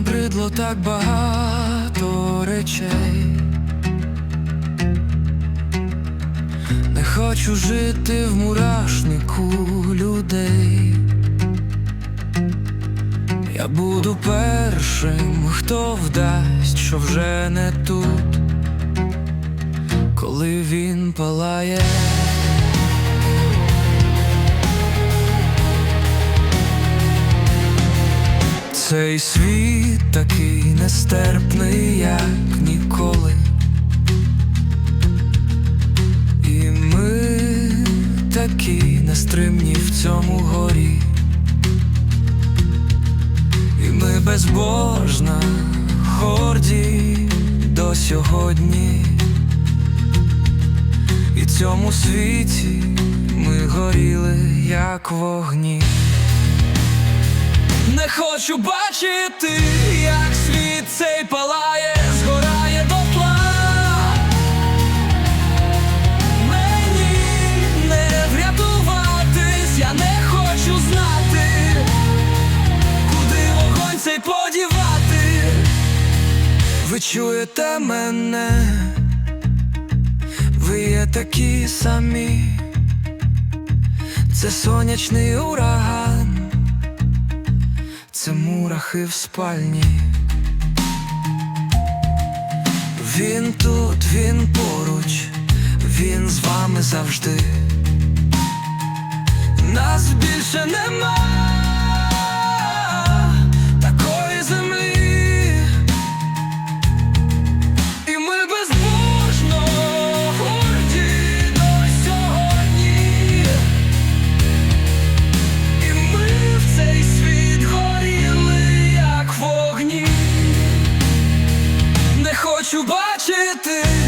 набридло так багато речей. Не хочу жити в мурашнику людей. Я буду першим, хто вдасть, що вже не тут, коли він палає. Цей світ такий нестерпний, як ніколи. І ми такі нестримні в цьому горі. І ми безбожна, горді до сьогодні. І цьому світі ми горіли, як вогні. Не хочу бачити, як світ цей палає, згорає дотла. Мені не врятуватись, я не хочу знати, куди вогонь цей подівати. Ви чуєте мене, ви є такі самі, це сонячний ураган це мурахи в спальні. Він тут, він поруч, він з вами завжди. Нас більше нема. хочу бачити.